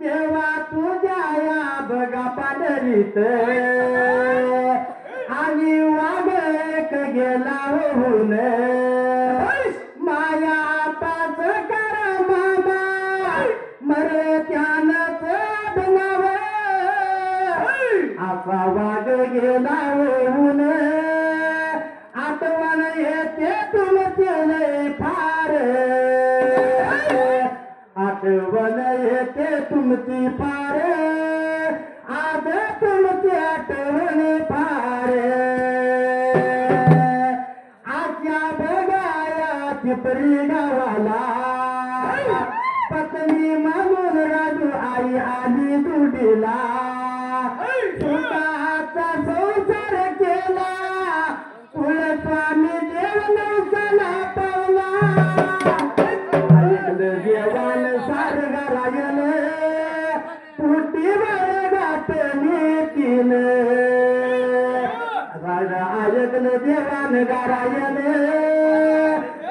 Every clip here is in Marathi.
देवा तुझ्या या बघा पाडरीत होऊन माया आताच कर मामा मर त्यानच बनाव. असा वाग गेला होऊन. आठवण येते तुमचे फार. आठवण येते तुमची फार. आज तुमची चिपरी गावाला पत्नी म्हणून राजू आई आली दुडीला. सुखाचा संसार केला. कुलस्वामी देव नवसाला पावला. ऐकलं देवान सारगा रायन पुटीवर गाठली तीन राजा ऐकलं देवान गारायन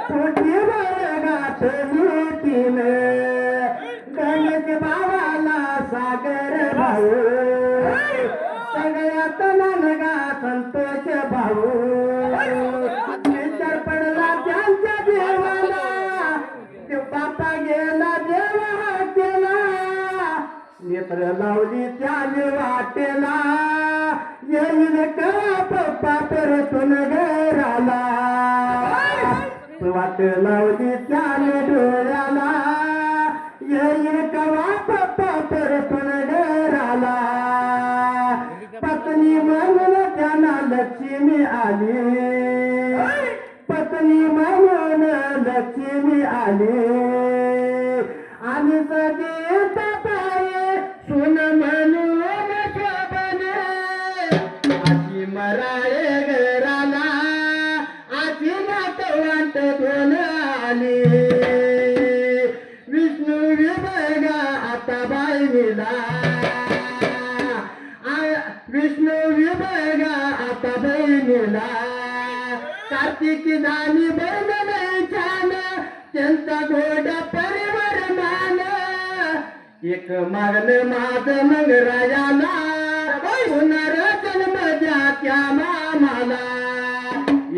पुटीवर गाठली तीन गणेश बाबाला सागर भाऊ सगळ्यात नानगा संतोष भाऊ विचार पडला त्यांच्या देवाला ते बापा गेला देवा केला नेत्र लावली त्याने वाटेला येईल करा पप्पा परतून घराला वाट लावली त्याने डोळ्याला. येईल कवा पप्पा परतून घराला पत्नी म्हणून त्यांना लक्ष्मी आली. पत्नी म्हणून लक्ष्मी आली. कार्तिकी झाली नाही छान त्यांचा गोड परिवार मान एक मागणं माझ मग राजाला पुनर्जन्म द्या त्या मामाला.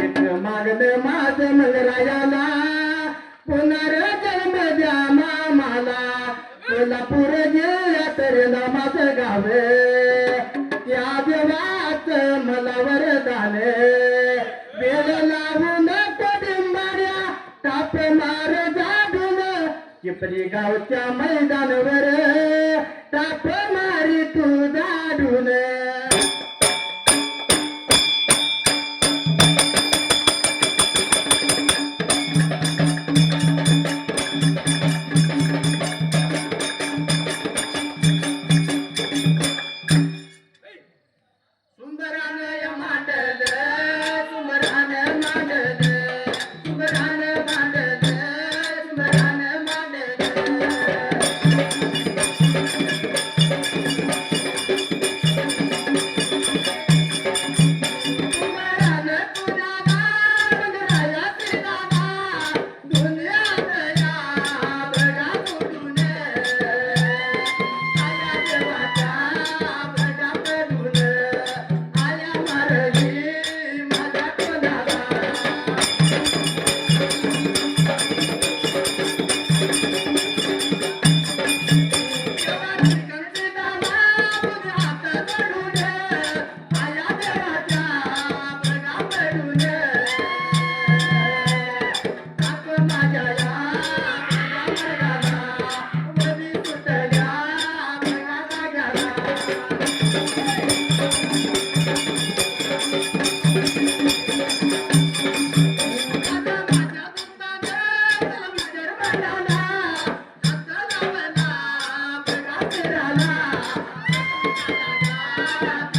एक मागणं माझ मग राजाला पुनर्जन्म द्या मामाला. कोल्हापूर जिल्ह्यात नामाचं गाव त्या देवाच मला वरदान वेळ लावून कडिंबाड्या ताप मार जाडून चिपरी गावच्या मैदानावर ताप Yeah.